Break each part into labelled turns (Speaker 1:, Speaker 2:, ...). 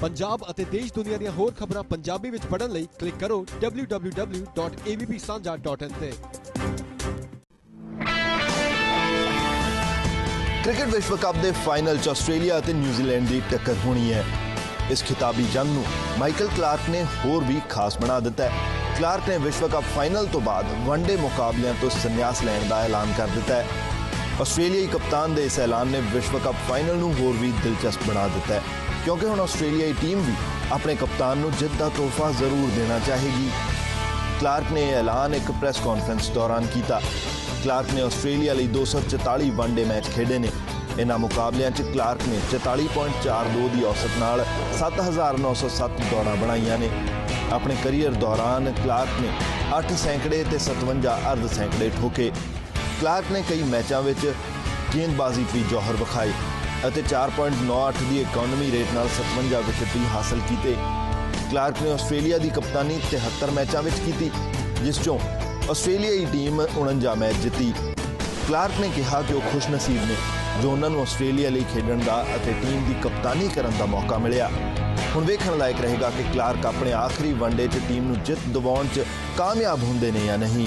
Speaker 1: ਪੰਜਾਬ ਅਤੇ ਦੇਸ਼ ਦੁਨੀਆ ਦੀਆਂ ਹੋਰ ਖਬਰਾਂ ਪੰਜਾਬੀ ਵਿੱਚ ਪੜ੍ਹਨ ਲਈ ਕਲਿੱਕ ਕਰੋ www.avpsanja.in ਤੇ।
Speaker 2: ਕ੍ਰਿਕਟ ਵਿਸ਼ਵ ਕੱਪ ਦੇ ਫਾਈਨਲ 'ਚ ਆਸਟ੍ਰੇਲੀਆ ਅਤੇ ਨਿਊਜ਼ੀਲੈਂਡ ਦੀ ਟੱਕਰ ਹੋਣੀ ਹੈ। ਇਸ ਖਿਤਾਬੀ ਜੰਗ ਨੂੰ ਮਾਈਕਲ ਕਲਾਰਕ ਨੇ ਹੋਰ ਵੀ ਖਾਸ ਬਣਾ ਦਿੱਤਾ ਹੈ। ਕਲਾਰਕ ਨੇ ਵਿਸ਼ਵ ਕੱਪ ਫਾਈਨਲ ਤੋਂ ਬਾਅਦ ਵਨਡੇ ਮੁਕਾਬਲਿਆਂ ਤੋਂ ਸੰਨਿਆਸ ਲੈਣ ਦਾ ਐਲਾਨ ਕਰ ਦਿੱਤਾ ਹੈ। ਆਸਟ੍ਰੇਲੀਆਈ ਕਪਤਾਨ ਦੇ ਇਸ ਐਲਾਨ ਨੇ ਵਿਸ਼ਵ ਕੱਪ ਫਾਈਨਲ ਨੂੰ ਹੋਰ ਵੀ ਦਿਲਚਸਪ ਬਣਾ ਦਿੱਤਾ ਹੈ। ਕਿਉਂਕਿ ਹੁਣ ਆਸਟ੍ਰੇਲੀਆਈ ਟੀਮ ਵੀ ਆਪਣੇ ਕਪਤਾਨ ਨੂੰ ਜਿੱਤ ਦਾ ਤੋਹਫਾ ਜ਼ਰੂਰ ਦੇਣਾ ਚਾਹੇਗੀ। ਕਲਾਰਕ ਨੇ ਇਹ ਐਲਾਨ ਇੱਕ ਪ੍ਰੈਸ ਕਾਨਫਰੰਸ ਦੌਰਾਨ ਕੀਤਾ। ਕਲਾਰਕ ਨੇ ਆਸਟ੍ਰੇਲੀਆ ਲਈ 244 ਵਨਡੇ ਮੈਚ ਖੇਡੇ ਨੇ। ਇਹਨਾਂ ਮੁਕਾਬਲਿਆਂ 'ਚ ਕਲਾਰਕ ਨੇ 44.42 ਦੀ ਔਸਤ ਨਾਲ 7907 ਦੌੜਾਂ ਬਣਾਈਆਂ ਨੇ। ਆਪਣੇ ਕੈਰੀਅਰ ਦੌਰਾਨ ਕਲਾਰਕ ਨੇ 8 ਸੈਂਕੜੇ ਤੇ 57 ਅਰਧ ਸੈਂਕੜੇ ਠੋਕੇ। ਕਲਾਰਕ ਨੇ ਕਈ ਮੈਚਾਂ ਵਿੱਚ ਗੇਂਦਬਾਜ਼ੀ 'ਚ ਵੀ ਜੌਹਰ ਵਿਖਾਏ ਅਤੇ 4.98 ਦੀ ਇਕਨੋਮੀ ਰੇਟ ਨਾਲ 57 ਵਿਕਟ ਵੀ ਹਾਸਲ ਕੀਤੇ। ਕਲਾਰਕ ਨੇ ਆਸਟ੍ਰੇਲੀਆ ਦੀ ਕਪਤਾਨੀ 73 ਮੈਚਾਂ ਵਿੱਚ ਕੀਤੀ, ਜਿਸ ਚੋਂ ਆਸਟ੍ਰੇਲੀਆਈ ਟੀਮ 49 ਮੈਚ ਜਿੱਤੀ। ਕਲਾਰਕ ਨੇ ਕਿਹਾ ਕਿ ਉਹ ਖੁਸ਼ਨਸੀਬ ਨੇ, ਜੋ ਉਹਨਾਂ ਨੂੰ ਆਸਟ੍ਰੇਲੀਆ ਲਈ ਖੇਡਣ ਦਾ ਅਤੇ ਟੀਮ ਦੀ ਕਪਤਾਨੀ ਕਰਨ ਦਾ ਮੌਕਾ ਮਿਲਿਆ। ਹੁਣ ਵੇਖਣ ਲਾਇਕ ਰਹੇਗਾ ਕਿ ਕਲਾਰਕ ਆਪਣੇ ਆਖਰੀ ਵਨਡੇ 'ਚ ਟੀਮ ਨੂੰ ਜਿੱਤ ਦਿਵਾਉਣ 'ਚ ਕਾਮਯਾਬ ਹੁੰਦੇ ਨੇ ਜਾਂ ਨਹੀਂ।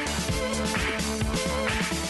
Speaker 1: ハハハハ!